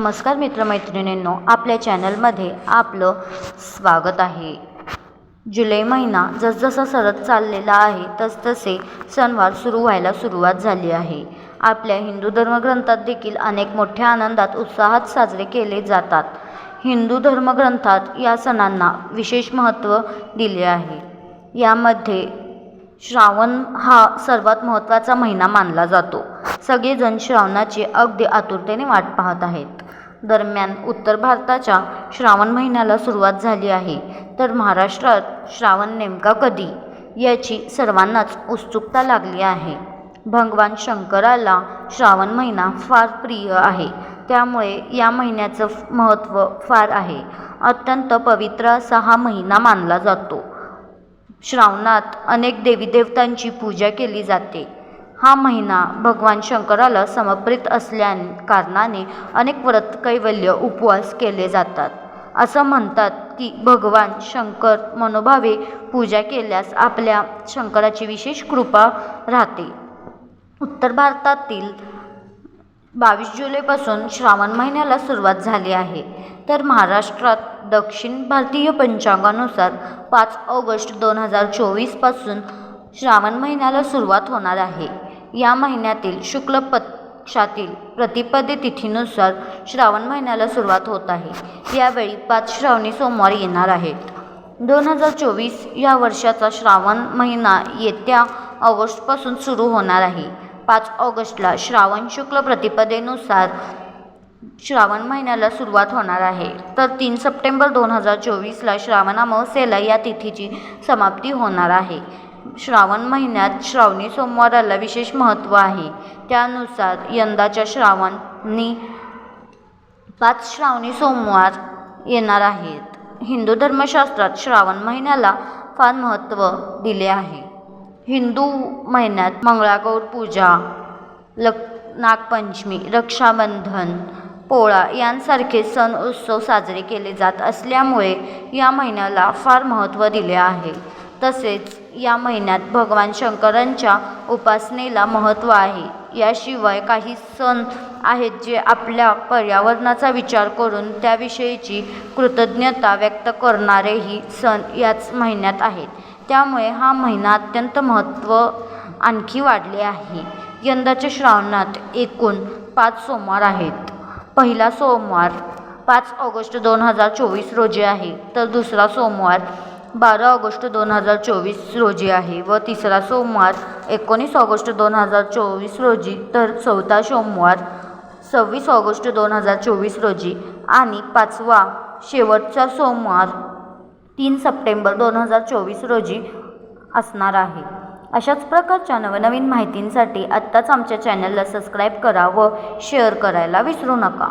नमस्कार मित्रमैत्रिणींनो आपल्या चॅनलमध्ये आपलं स्वागत आहे. जुलै महिना जसजसा सरत चाललेला आहे तसतसे सणवार सुरू व्हायला सुरुवात झाली आहे. आपल्या हिंदू धर्मग्रंथात देखील अनेक मोठ्या आनंदात उत्साहात साजरे केले जातात. हिंदू धर्मग्रंथात या सणांना विशेष महत्त्व दिले आहे. यामध्ये श्रावण हा सर्वात महत्त्वाचा महिना मानला जातो. सगळेजण श्रावणाची अगदी आतुरतेने वाट पाहत आहेत. दरम्यान उत्तर भारताच्या श्रावण महिन्याला सुरुवात झाली आहे. तर महाराष्ट्रात श्रावण नेमका कधी? याची सर्वांनाच उत्सुकता लागली आहे. भगवान शंकराला श्रावण महिना फार प्रिय आहे. त्यामुळे या महिन्याचं महत्त्व फार आहे. अत्यंत पवित्र असा हा महिना मानला जातो. श्रावणात अनेक देवीदेवतांची पूजा केली जाते. हा महिना भगवान शंकराला समर्पित असल्या कारणाने अनेक व्रत कैवल्य उपवास केले जातात. असं म्हणतात की भगवान शंकर मनोभावे पूजा केल्यास आपल्या शंकराची विशेष कृपा राहते. उत्तर भारतातील बावीस जुलैपासून श्रावण महिन्याला सुरुवात झाली आहे. तर महाराष्ट्रात दक्षिण भारतीय पंचांगानुसार पाच ऑगस्ट दोन हजार चोवीसपासून श्रावण महिन्याला सुरुवात होणार आहे. या महिन्यातील शुक्ल पक्षातील प्रतिपदे तिथीनुसार श्रावण महिन्याला सुरुवात होत आहे. यावेळी पाच श्रावणी सोमवार येणार आहेत. दोन हजार चोवीस या वर्षाचा श्रावण महिना येत्या ऑगस्टपासून सुरू होणार आहे. पाच ऑगस्टला श्रावण शुक्ल प्रतिपदेनुसार श्रावण महिन्याला सुरुवात होणार आहे. तर तीन सप्टेंबर दोन हजार चोवीसला श्रावण अमावस्येला या तिथीची समाप्ती होणार आहे. श्रावण महिन्यात श्रावणी सोमवाराला विशेष महत्त्व आहे. त्यानुसार यंदाच्या श्रावणी पाच श्रावणी सोमवार येणार आहेत. हिंदू धर्मशास्त्रात श्रावण महिन्याला फार महत्त्व दिले आहे. हिंदू महिन्यात मंगळागौर पूजा लक नागपंचमी रक्षाबंधन पोळा यांसारखे सण उत्सव साजरे केले जात असल्यामुळे या महिन्याला फार महत्त्व दिले आहे. तसेच या महिन्यात भगवान शंकरांच्या उपासनेला महत्त्व आहे. याशिवाय काही सण आहेत जे आपल्या पर्यावरणाचा विचार करून त्याविषयीची कृतज्ञता व्यक्त करणारेही सण याच महिन्यात आहेत. त्यामुळे हा महिना अत्यंत महत्त्व आणखी वाढले आहे. यंदाच्या श्रावणात एकूण पाच सोमवार आहेत. पहिला सोमवार पाच ऑगस्ट दोन हजार चोवीस रोजी आहे. तर दुसरा सोमवार बारा ऑगस्ट दोन हजार चोवीस रोजी आहे व तिसरा सोमवार एकोणीस ऑगस्ट दोन हजार चोवीस रोजी तर चौथा सोमवार सव्वीस ऑगस्ट दोन हजार चोवीस रोजी आणि पाचवा शेवटचा सोमवार तीन सप्टेंबर दोन हजार चोवीस रोजी असणार आहे. अशाच प्रकारच्या नवनवीन माहितींसाठी आत्ताच आमच्या चॅनलला सबस्क्राईब करा व शेअर करायला विसरू नका.